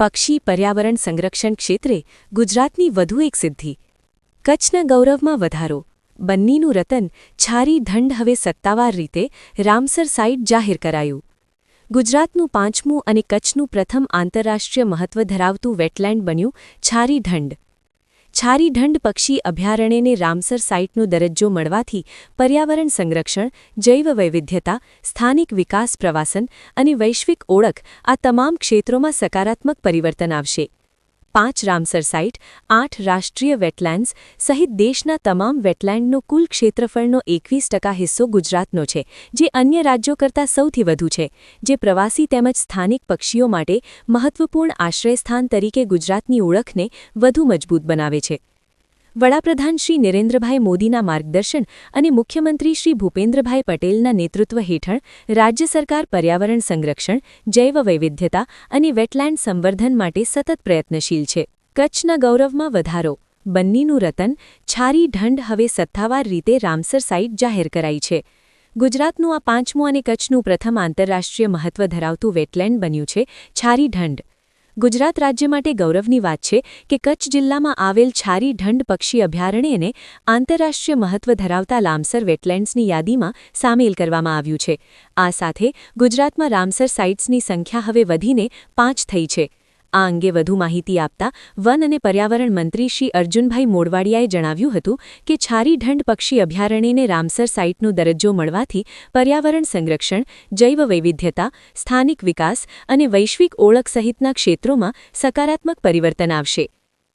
પક્ષી પર્યાવરણ સંરક્ષણ ક્ષેત્રે ગુજરાતની વધુ એક સિદ્ધિ. કચ્છના ગૌરવમાં વધારો. બન્નીનું રતન છારી ધંડ હવે સત્તાવાર રીતે રામસર સાઇટ જાહેર કરાયું. ગુજરાતનું પાંચમું અને કચ્છનું પ્રથમ આંતરરાષ્ટ્રીય મહત્વ ધરાવતું વેટલેન્ડ બન્યું છારી ઢંઢ છારી ઢંઢ પક્ષી અભયારણ્યને રામસર સાઇટનો દરજ્જો મળવાથી પર્યાવરણ સંરક્ષણ, જૈવ વૈવિધ્યતા, સ્થાનિક વિકાસ, પ્રવાસન અને વૈશ્વિક ઓળખ આ તમામ ક્ષેત્રોમાં સકારાત્મક પરિવર્તન આવશે. પાંચ રામસર સાઇટ, આઠ રાષ્ટ્રીય વેટલેન્ડ્સ સહિત દેશના તમામ વેટલેન્ડનો કુલ ક્ષેત્રફળનો એકવીસ ટકા હિસ્સો ગુજરાતનો છે, જે અન્ય રાજ્યો કરતાં સૌથી વધુ છે, જે પ્રવાસી તેમજ સ્થાનિક પક્ષીઓ માટે મહત્વપૂર્ણ આશ્રયસ્થાન તરીકે ગુજરાતની ઓળખને વધુ મજબૂત બનાવે છે. વડાપ્રધાન શ્રી નરેન્દ્રભાઈ મોદીના માર્ગદર્શન અને મુખ્યમંત્રી શ્રી ભૂપેન્દ્રભાઈ પટેલના નેતૃત્વ હેઠળ રાજ્ય સરકાર પર્યાવરણ સંરક્ષણ, જૈવ વૈવિધ્યતા અને વેટલેન્ડ સંવર્ધન માટે સતત પ્રયત્નશીલ છે. કચ્છના ગૌરવમાં વધારો. બન્નીનું રતન છારી ઢંઢ હવે સત્તાવાર રીતે રામસર સાઇટ જાહેર કરાઈ છે. ગુજરાતનું આ પાંચમું અને કચ્છનું પ્રથમ આંતરરાષ્ટ્રીય મહત્વ ધરાવતું વેટલેન્ડ બન્યું છે છારી ઢંઢ. ગુજરાત રાજ્ય માટે ગૌરવની વાત છે કે કચ્છ જિલ્લામાં આવેલ છારી ઢંઢ પક્ષી અભયારણ્યને આંતરરાષ્ટ્રીય મહત્વ ધરાવતા લામસર વેટલેન્ડ્સની યાદીમાં સામેલ કરવામાં આવ્યું છે. આ સાથે ગુજરાતમાં રામસર સાઇટ્સની સંખ્યા હવે વધીને પાંચ થઈ છે. આ અંગે વધુ માહિતી આપતા વન અને પર્યાવરણ મંત્રી શ્રી અર્જુનભાઈ મોડવાડિયાએ જણાવ્યું હતું કે છારી ઢંઢ પક્ષી અભયારણ્યને રામસર સાઇટનો દરજ્જો મળવાથી પર્યાવરણ સંરક્ષણ જૈવ વૈવિધ્યતા સ્થાનિક વિકાસ અને વૈશ્વિક ઓળખ સહિતના ક્ષેત્રોમાં સકારાત્મક પરિવર્તન આવશે.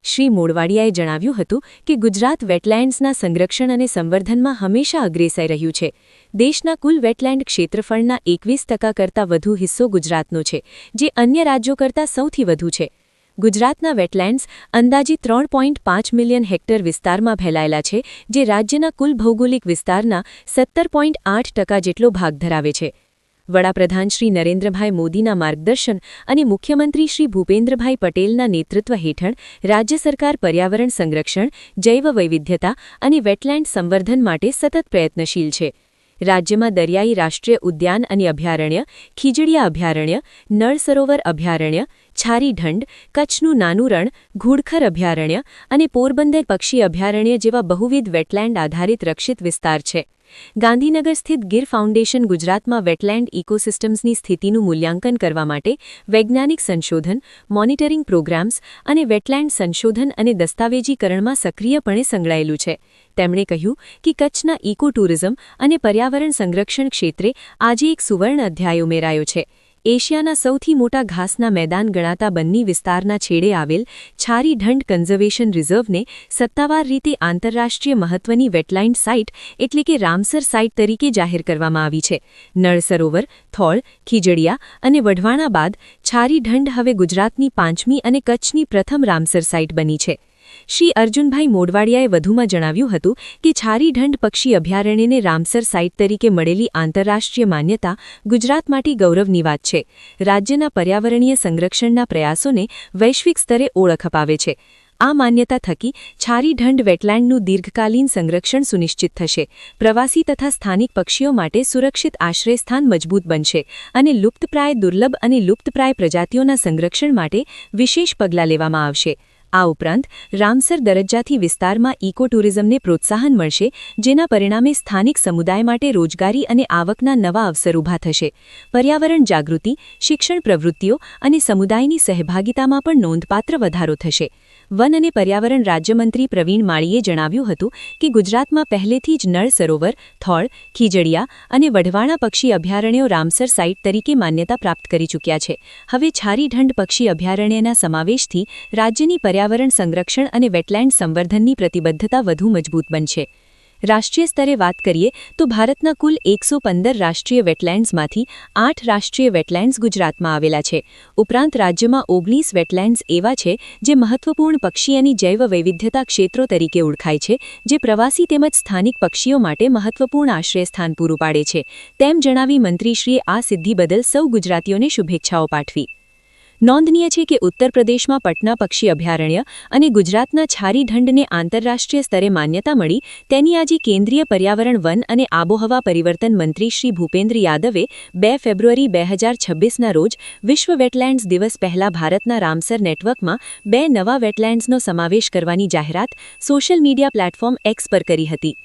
શ્રી મોડવાડિયાએ જણાવ્યું હતું કે ગુજરાત વેટલેન્ડ્સના સંરક્ષણ અને સંવર્ધનમાં હંમેશા અગ્રેસાઈ રહ્યું છે. દેશના કુલ વેટલેન્ડ ક્ષેત્રફળના એકવીસ ટકા કરતાં વધુ હિસ્સો ગુજરાતનો છે, જે અન્ય રાજ્યો કરતાં સૌથી વધુ છે. ગુજરાતના વેટલેન્ડ્સ અંદાજી ત્રણ પોઈન્ટ પાંચ મિલિયન હેક્ટર વિસ્તારમાં ફેલાયેલા છે, જે રાજ્યના કુલ ભૌગોલિક વિસ્તારના સત્તર પોઈન્ટ આઠ ટકા જેટલો ભાગ ધરાવે છે. વડાપ્રધાન શ્રી નરેન્દ્રભાઈ મોદીના માર્ગદર્શન અને મુખ્યમંત્રી શ્રી ભૂપેન્દ્રભાઈ પટેલના નેતૃત્વ હેઠળ રાજ્ય સરકાર પર્યાવરણ સંરક્ષણ, જૈવ વૈવિધ્યતા અને વેટલેન્ડ સંવર્ધન માટે સતત પ્રયત્નશીલ છે. રાજ્યમાં દરિયાઈ રાષ્ટ્રીય ઉદ્યાન અને અભયારણ્ય, ખીજડીયા અભયારણ્ય, નળ સરોવર અભયારણ્ય છારી ઢંઢ, કચ્છનું નાનું રણ ઘુડખર અભયારણ્ય અને પોરબંદર પક્ષી અભયારણ્ય જેવા બહુવિધ વેટલેન્ડ આધારિત રક્ષિત વિસ્તાર છે. ગાંધીનગર સ્થિત ગીર ફાઉન્ડેશન ગુજરાતમાં વેટલેન્ડ ઇકોસિસ્ટમ્સની સ્થિતિનું મૂલ્યાંકન કરવા માટે વૈજ્ઞાનિક સંશોધન, મોનિટરિંગ પ્રોગ્રામ્સ અને વેટલેન્ડ સંશોધન અને દસ્તાવેજીકરણમાં સક્રિયપણે સંકળાયેલું છે. તેમણે કહ્યું કે કચ્છના ઇકો અને પર્યાવરણ સંરક્ષણ ક્ષેત્રે આજે એક સુવર્ણ અધ્યાય ઉમેરાયો છે. એશિયાના સૌથી મોટા ઘાસના મેદાન ગણાતા બન્ની વિસ્તારના છેડે આવેલ છારી ઢંઢ કન્ઝર્વેશન રિઝર્વને સત્તાવાર રીતે આંતરરાષ્ટ્રીય મહત્વની વેટલાઇન્ડ સાઇટ એટલે કે રામસર સાઇટ તરીકે જાહેર કરવામાં આવી છે. નળ સરોવર, થોળ, ખીજડીયા અને વઢવાણા બાદ છારી ઢંઢ હવે ગુજરાતની પાંચમી અને કચ્છની પ્રથમ રામસર સાઇટ બની છે. શ્રી અર્જુનભાઈ મોડવાડિયાએ વધુમાં જણાવ્યું હતું કે છારી ઢંઢ પક્ષી અભયારણ્યને રામસર સાઇટ તરીકે મળેલી આંતરરાષ્ટ્રીય માન્યતા ગુજરાત માટે ગૌરવની વાત છે. રાજ્યના પર્યાવરણીય સંરક્ષણના પ્રયાસોને વૈશ્વિક સ્તરે ઓળખ અપાવે છે. આ માન્યતા થકી છારી ઢંઢ વેટલેન્ડનું દીર્ઘકાલીન સંરક્ષણ સુનિશ્ચિત થશે. પ્રવાસી તથા સ્થાનિક પક્ષીઓ માટે સુરક્ષિત આશ્રયસ્થાન મજબૂત બનશે અને લુપ્તપ્રાય દુર્લભ અને લુપ્તપ્રાય પ્રજાતિઓના સંરક્ષણ માટે વિશેષ પગલાં લેવામાં આવશે. આ ઉપરાંત, રામસર દરજ્જાથી વિસ્તારમાં ઇકો ટુરિઝમને પ્રોત્સાહન મળશે, જેના પરિણામે સ્થાનિક સમુદાય માટે રોજગારી અને આવકના નવા અવસર ઊભા થશે. પર્યાવરણ જાગૃતિ, શિક્ષણ પ્રવૃત્તિઓ અને સમુદાયની સહભાગિતામાં પણ નોંધપાત્ર વધારો થશે. વન અને પર્યાવરણ રાજ્યમંત્રી પ્રવીણ માળીએ જણાવ્યું હતું કે ગુજરાતમાં પહેલેથી જ નળ સરોવર, થોળ, ખીજડીયા અને વઢવાણા પક્ષી અભયારણ્યો રામસર સાઇટ તરીકે માન્યતા પ્રાપ્ત કરી ચૂક્યા છે. હવે છારી ઢંઢ પક્ષી અભયારણ્યના સમાવેશથી રાજ્યની પર્યાવરણ સંરક્ષણ અને વેટલેન્ડ સંવર્ધનની પ્રતિબદ્ધતા વધુ મજબૂત બનશે. રાષ્ટ્રીય સ્તરે વાત કરીએ, તો ભારતના કુલ એકસો પંદર રાષ્ટ્રીય વેટલેન્ડ્સમાંથી આઠ રાષ્ટ્રીય વેટલેન્ડ્સ ગુજરાતમાં આવેલા છે. ઉપરાંત રાજ્યમાં ઓગણીસ વેટલેન્ડ્સ એવા છે, જે મહત્વપૂર્ણ પક્ષી અને જૈવ વૈવિધ્યતા ક્ષેત્રો તરીકે ઓળખાય છે, જે પ્રવાસી તેમજ સ્થાનિક પક્ષીઓ માટે મહત્વપૂર્ણ આશ્રયસ્થાન પૂરું પાડે છે. તેમ જણાવી મંત્રીશ્રીએ આ સિદ્ધિ બદલ સૌ ગુજરાતીઓને શુભેચ્છાઓ પાઠવી. નોંધનીય છે કે ઉત્તર પ્રદેશમાં પટના પક્ષી અભયારણ્ય અને ગુજરાતના છારી ઢંડને આંતરરાષ્ટ્રીય સ્તરે માન્યતા મળી તેની આજે કેન્દ્રીય પર્યાવરણ વન અને આબોહવા પરિવર્તન મંત્રી શ્રી ભૂપેન્દ્ર યાદવે બે ફેબ્રુઆરી બે હજાર છવ્વીસના રોજ વિશ્વ વેટલેન્ડ્સ દિવસ પહેલા ભારતના રામસર નેટવર્કમાં બે નવા વેટલેન્ડ્સનો સમાવેશ કરવાની જાહેરાત સોશિયલ મીડિયા પ્લેટફોર્મ એક્સ પર કરી હતી.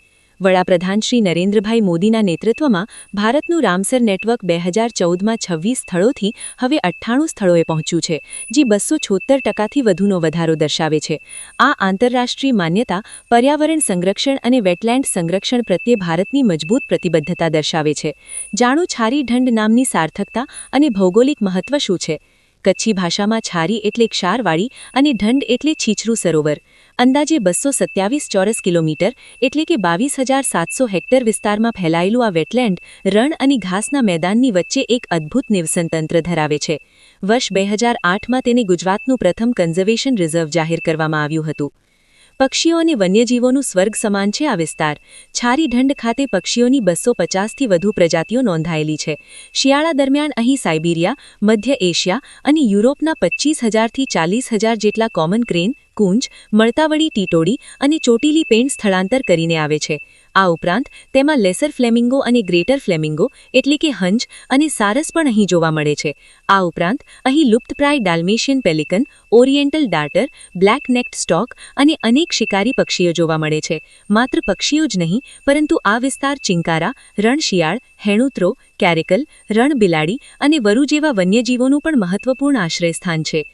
વડાપ્રધાન શ્રી નરેન્દ્રભાઈ મોદીના નેતૃત્વમાં ભારતનું રામસર નેટવર્ક બે હજાર ચૌદમાં છવ્વીસ સ્થળોથી હવે અઠ્ઠાણું સ્થળોએ પહોંચ્યું છે, જે બસો છોતેર ટકાથી વધુનો વધારો દર્શાવે છે. આ આંતરરાષ્ટ્રીય માન્યતા પર્યાવરણ સંરક્ષણ અને વેટલેન્ડ સંરક્ષણ પ્રત્યે ભારતની મજબૂત પ્રતિબદ્ધતા દર્શાવે છે. જાણો છારી ઢંડ નામની સાર્થકતા અને ભૌગોલિક મહત્વ શું છે? કચ્છી ભાષામાં છારી એટલે ક્ષારવાળી અને ઢંડ એટલે છીછરું સરોવર. અંદાજે બસો સત્યાવીસ ચોરસ કિલોમીટર એટલે કે બાવીસ હજાર સાતસો હેક્ટર વિસ્તારમાં ફેલાયેલું આ વેટલેન્ડ રણ અને ઘાસના મેદાનની વચ્ચે એક અદ્ભુત નિવસનતંત્ર ધરાવે છે. વર્ષ બે હજાર આઠમાં તેને ગુજરાતનું પ્રથમ કન્ઝર્વેશન રિઝર્વ જાહેર કરવામાં આવ્યું હતું. પક્ષીઓ અને વન્યજીવોનું સ્વર્ગ સમાન છે આ વિસ્તાર. છારી ઢંડ ખાતે પક્ષીઓની બસો પચાસથી વધુ પ્રજાતિઓ નોંધાયેલી છે. શિયાળા દરમિયાન અહીં સાઇબિરિયા, મધ્ય એશિયા અને યુરોપના પચ્ચીસ હજારથી ચાલીસ હજાર જેટલા કોમન ક્રેન કુંજ, મળતાવળી ટીટોડી અને ચોટીલી પેન્ટ સ્થળાંતર કરીને આવે છે. આ ઉપરાંત, તેમાં લેસર ફ્લેમિંગો અને ગ્રેટર ફ્લેમિંગો, એટલે કે હંજ અને સારસ પણ અહીં જોવા મળે છે. આ ઉપરાંત, અહીં લુપ્તપ્રાય Dalmatian pelican, oriental darter, black necked stork અને અનેક શિકારી પક્ષીઓ જોવા મળે છે. માત્ર પક્ષીઓ જ નહીં, પરંતુ આ વિસ્તાર ચિંકારા, રણશિયાળ, હેણુત્રો, કેરેકલ, રણબિલાડી અને વરુ જેવા વન્યજીવોનું પણ મહત્વપૂર્ણ આશ્રયસ્થાન છે.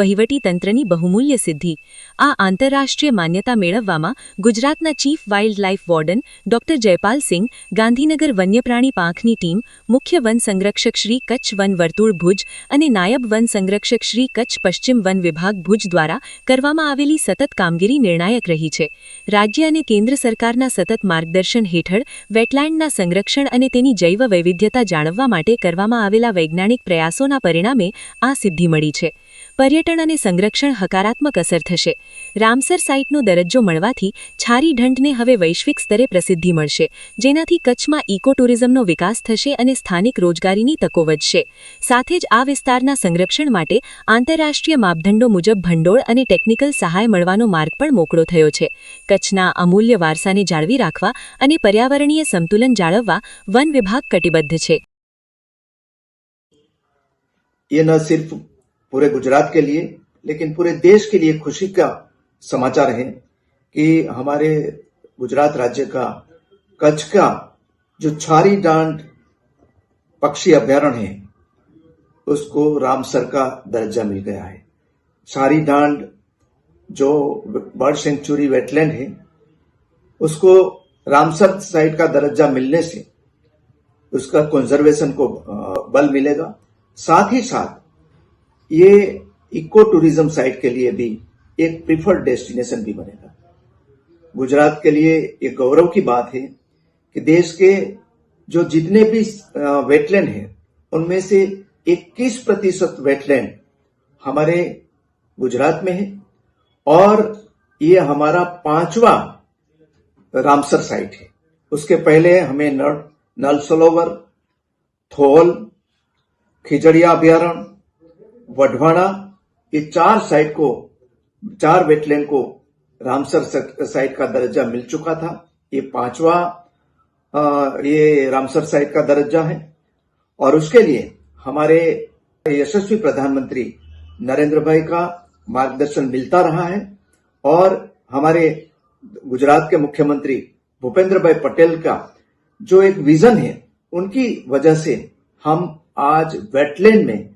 વહીવટી તંત્રની બહુમૂલ્ય સિદ્ધિ. આ આંતરરાષ્ટ્રીય માન્યતા મેળવવામાં ગુજરાતના chief wild life warden doctor Jaipal Singh Gandhinagar વન્યપ્રાણી પાંખની ટીમ, મુખ્ય વન સંરક્ષક શ્રી કચ્છ વન વર્તુળ ભુજ અને નાયબ વન સંરક્ષક શ્રી કચ્છ પશ્ચિમ વન વિભાગ ભુજ દ્વારા કરવામાં આવેલી સતત કામગીરી નિર્ણાયક રહી છે. રાજ્ય અને કેન્દ્ર સરકારના સતત માર્ગદર્શન હેઠળ વેટલેન્ડના સંરક્ષણ અને તેની જૈવ વૈવિધ્યતા જાળવવા માટે કરવામાં આવેલા વૈજ્ઞાનિક પ્રયાસોના પરિણામે આ સિદ્ધિ મળી છે. પર્યટન અને સંરક્ષણ હકારાત્મક અસર થશે રામસર સાઇટનો દરજ્જો મળવાથી છારી ઢંઢને હવે વૈશ્વિક સ્તરે પ્રસિદ્ધિ મળશે જેનાથી કચ્છમાં ઇકો ટુરિઝમનો વિકાસ થશે અને સ્થાનિક રોજગારીની તકો વધશે સાથે જ આ વિસ્તારના સંરક્ષણ માટે આંતરરાષ્ટ્રીય માપદંડો મુજબ ભંડોળ અને ટેકનિકલ સહાય મળવાનો માર્ગ પણ મોકળો થયો છે કચ્છના અમૂલ્ય વારસાને જાળવી રાખવા અને પર્યાવરણીય સંતુલન જાળવવા વન વિભાગ કટિબદ્ધ છે ये न सिर्फ पूरे गुजरात के लिए, लेकिन पूरे देश के लिए खुशी का समाचार है कि हमारे गुजरात राज्य का कच्छ का जो छारी डांड पक्षी अभ्यारण्य है, उसको रामसर का दर्जा मिल गया है। छारी डांड जो बर्ड सेंचुरी वेटलैंड है, उसको रामसर साइट का दर्जा मिलने से उसका कंजर्वेशन को बल मिलेगा। साथ ही साथ ये इको टूरिज़्म साइट के लिए भी एक प्रिफर्ड डेस्टिनेशन भी बनेगा। गुजरात के लिए ये गौरव की बात है कि देश के जो जितने भी वेटलैंड हैं, उनमें से 21 प्रतिशत वेटलैंड हमारे गुजरात में है और ये हमारा पांचवा रामसर साइट है। उसके पहले हमें नल सरोवर थोल, खिजड़िया अभ्यारण्य वढवाड़ा ये चार साइट को, चार वेटलैंड को रामसर साइट का दर्जा मिल चुका था। ये पांचवा ये रामसर साइट का दर्जा है। और उसके लिए हमारे यशस्वी प्रधानमंत्री नरेंद्र भाई का मार्गदर्शन मिलता रहा है और हमारे गुजरात के मुख्यमंत्री भूपेंद्र भाई पटेल का जो एक विजन है, उनकी वजह से हम आज वेटलैंड में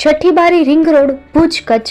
છઠ્ઠી બારી રિંગ રોડ ભુજ કચ્છ.